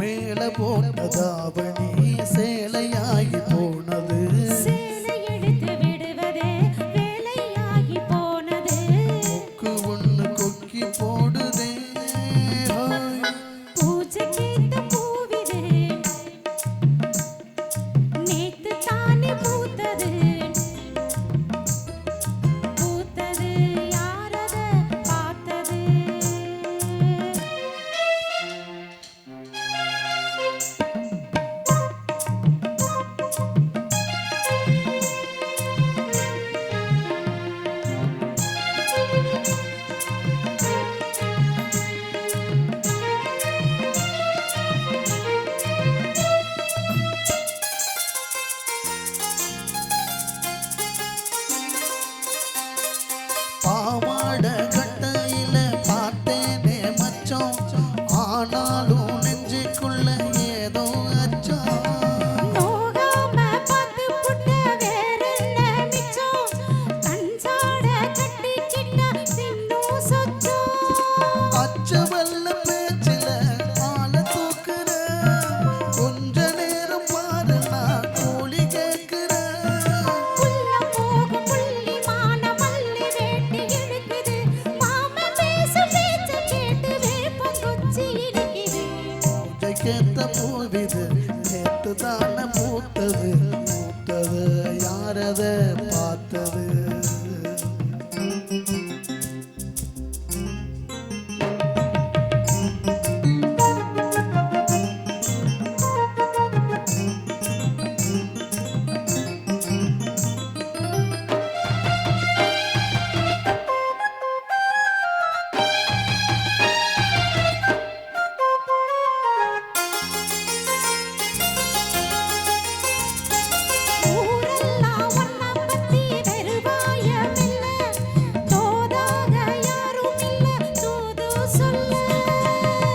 மேல போட்டதாவணி சேலையாகி போன அச்சம் ஆனாலும் பூத்த பூவிது நேற்று தான மூத்தது மூத்தது யாரத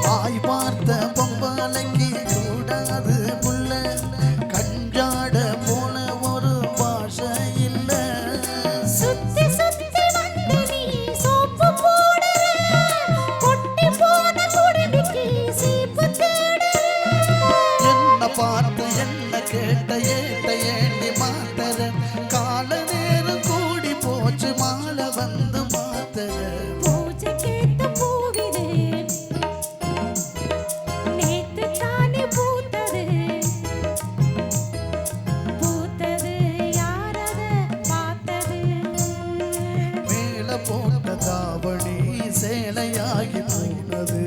தாய் பார்த்த பொம்பாலைக்கு கூடாது புள்ள கஞ்சாட போன ஒரு பாஷை இல்ல. சுத்தி சுத்தி பார்த்து என்ன கேட்ட ஏட்ட போட்ட தாவணி சேலையாகி போனது.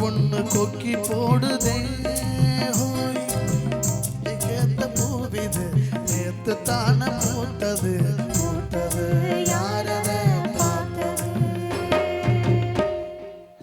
ஒன்று கொக்கி போடுதே ஏத்த போவிது நேத்து தான